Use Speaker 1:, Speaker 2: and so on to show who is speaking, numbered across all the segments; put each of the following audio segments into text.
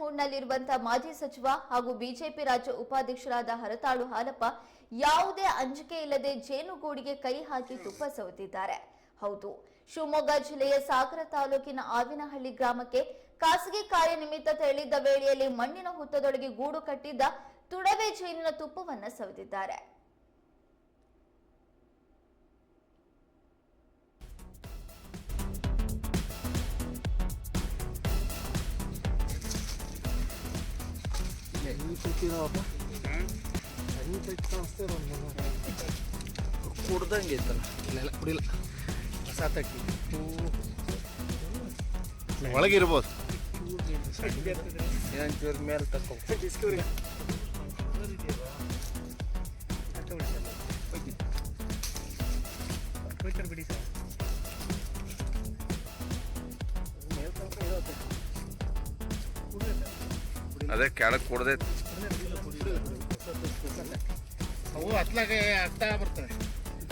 Speaker 1: ಮೂಡ್ನಲ್ಲಿರುವಂತಹ ಮಾಜಿ ಸಚಿವ ಹಾಗೂ ಬಿಜೆಪಿ ರಾಜ್ಯ ಉಪಾಧ್ಯಕ್ಷರಾದ ಹರತಾಳು ಹಾಲಪ್ಪ ಯಾವುದೇ ಅಂಜಿಕೆ ಇಲ್ಲದೆ ಜೇನುಗೂಡಿಗೆ ಕೈ ಹಾಕಿ ತುಪ್ಪ ಸವತಿದ್ದಾರೆ. ಹೌದು, ಶಿವಮೊಗ್ಗ ಜಿಲ್ಲೆಯ ಸಾಗರ ತಾಲೂಕಿನ ಆವಿನಹಳ್ಳಿ ಗ್ರಾಮಕ್ಕೆ ಖಾಸಗಿ ಕಾರ್ಯ ನಿಮಿತ್ತ ತೆರಳಿದ್ದ ವೇಳೆಯಲ್ಲಿ ಮಣ್ಣಿನ ಹುತ್ತದೊಳಗೆ ಗೂಡು ಕಟ್ಟಿದ್ದ ತುಡವೆ ಜೇನಿನ ತುಪ್ಪವನ್ನು ಸವತಿದ್ದಾರೆ.
Speaker 2: ಕುಡ್ದಂಗೆ ಐತಲ್ಲ ಇಲ್ಲ ಕುಡಿಲ್ಲ ಸಾತಕ್ಕಿ
Speaker 3: ಒಳಗಿರ್ಬೋದು
Speaker 2: ಏನಂತೀವ್ರ ಮೇಲೆ ತಕ್ಕೋ
Speaker 4: ಬಿಡಿ ಸರ್
Speaker 3: ಅದೇ ಕೆಳಗೆ ಕುಡ್ದೆ.
Speaker 2: ಅವು ಅತ್ಲಾಗೆ ಅರ್ಥ ಬರ್ತವೆ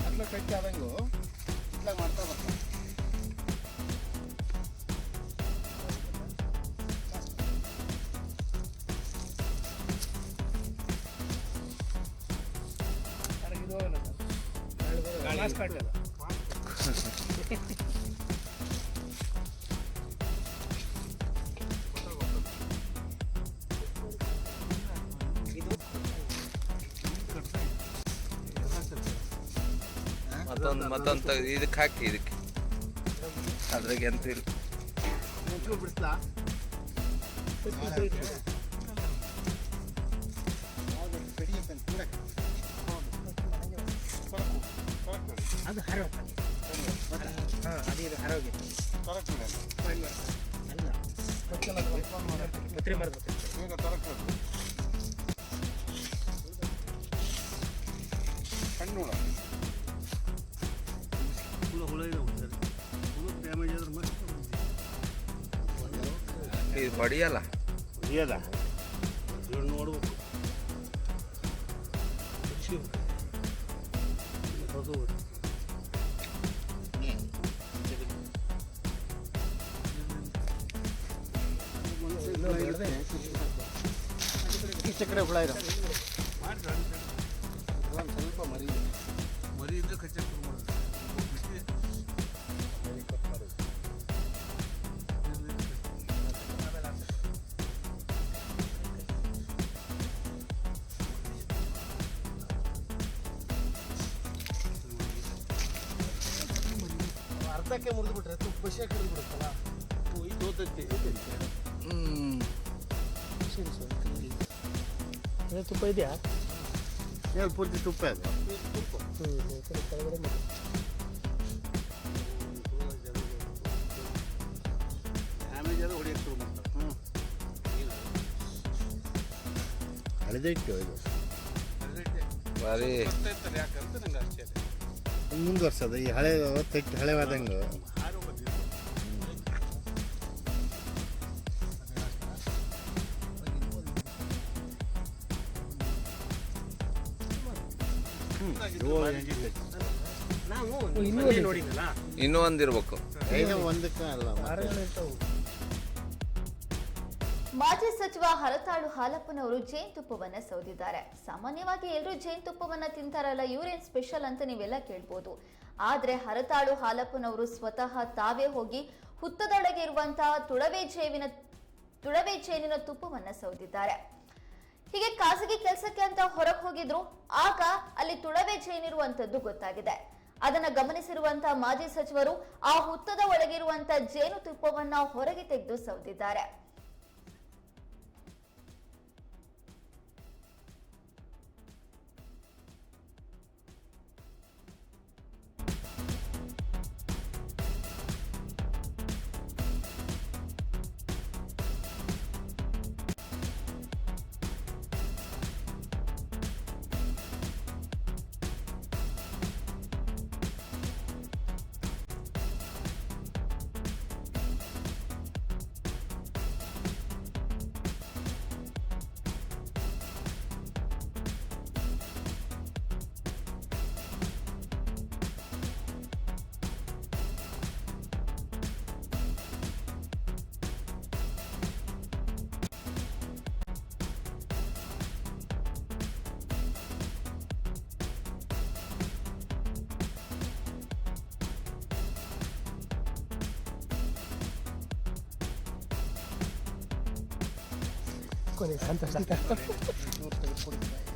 Speaker 2: ಅತ್ಲ ಕಟ್ಟಿ ಆದಂಗು ಅತ್ಲಾಗ ಮಾಡ್ತಾ ಬರ್ತವೆ.
Speaker 4: ಇದು ಹೋಗಲ್ಲ
Speaker 3: ಮತ್ತೊಂದು ಮತ್ತೊಂದು ಇದಕ್ಕೆ ಹಾಕಿ, ಇದಕ್ಕೆ. ಅದ್ರಾಗ ಎಂತ ಇಲ್ಲ.
Speaker 4: ಅದು ಹರೋಗ ಅದೇ ಹರೋಗಿತ್ತು ಅಲ್ಲ ಪತ್ರಿ ಮಾಡ್ಬೇಕು
Speaker 2: ಕಣ್ಣು
Speaker 4: ಹುಳ ಹುಳ ಡ್ಯಾಮೇಜ್ ಆದ್ರೆ ಮತ್ತೆ
Speaker 3: ಇದು ಹೊಡಿಯಲ್ಲ
Speaker 2: ಏದ
Speaker 4: ಇವ್ರು ನೋಡ್ಬೇಕು
Speaker 2: ಈಚೆ ಕಡೆ ಹುಳ ಇರೋ ಸ್ವಲ್ಪ ಮರಿ
Speaker 4: ಮರಿ ಕಚ್ಚಕ್ಕೆ ಶುರು
Speaker 2: ಅರ್ಧಕ್ಕೆ ಮುರಿದು ಬಿಟ್ರೆ ತುಪ್ಪ ಖುಷಿಯಾಗಿ ಹಿಡಿದು ಬಿಡುತ್ತಲ್ಲ ಇದು ಸರಿ
Speaker 3: ಹ್ಮ್
Speaker 4: ತುಪ್ಪ ಇದೆಯಾ?
Speaker 2: ಹೇಳಿ ಪೂರ್ತಿ ತುಪ್ಪ ಅದು ಡ್ಯಾಮೇಜ್ ಆದ್ರೆ ಹೊಡಿಯಕ್ಕೆ ಶುರು ಮಾಡ್ತಾರೆ. ಹ್ಞೂ ಹಳೆದಿಟ್ಟು ಇದು.
Speaker 3: ಭಾರಿ.
Speaker 2: ಮುಂದುವರ್ಸೋದು ಈ ಹಳೆ ತೆಗ್ದು ಹಳೆವಾದಂಗೆ
Speaker 4: ನಾವು ಇನ್ನೂ ನೋಡಿನಲ್ಲ
Speaker 3: ಇನ್ನೂ ಒಂದಿರ್ಬೇಕು.
Speaker 2: ಐದು ಒಂದಕ್ಕೆ ಅಲ್ಲ
Speaker 1: ಮಾಜಿ ಸಚಿವ ಹರತಾಳು ಹಾಲಪ್ಪನವರು ಜೇನುತುಪ್ಪವನ್ನ ಸೌದಿದ್ದಾರೆ. ಸಾಮಾನ್ಯವಾಗಿ ಎಲ್ಲರೂ ಜೇನುತುಪ್ಪವನ್ನ ತಿಂತಾರಲ್ಲ, ಇವ್ರೇನ್ ಸ್ಪೆಷಲ್ ಅಂತ ನೀವೆಲ್ಲ ಕೇಳ್ಬೋದು. ಆದ್ರೆ ಹರತಾಳು ಹಾಲಪ್ಪನವರು ಸ್ವತಃ ತಾವೇ ಹೋಗಿ ಹುತ್ತದೊಳಗೆ ಇರುವಂತಹ ತುಳವೆ ಜೇವಿನ, ತುಳವೆ ಜೇನಿನ ತುಪ್ಪವನ್ನ ಸೌದಿದ್ದಾರೆ. ಹೀಗೆ ಖಾಸಗಿ ಕೆಲಸಕ್ಕೆ ಅಂತ ಹೊರಗೆ ಹೋಗಿದ್ರು, ಆಗ ಅಲ್ಲಿ ತುಳವೆ ಜೇನಿರುವಂತದ್ದು ಗೊತ್ತಾಗಿದೆ. ಅದನ್ನ ಗಮನಿಸಿರುವಂತ ಮಾಜಿ ಸಚಿವರು ಆ ಹುತ್ತದ ಒಳಗಿರುವಂತಹ ಜೇನು ತುಪ್ಪವನ್ನ ಹೊರಗೆ ತೆಗೆದು ಸೌದಿದ್ದಾರೆ.
Speaker 5: con
Speaker 4: el fantástico.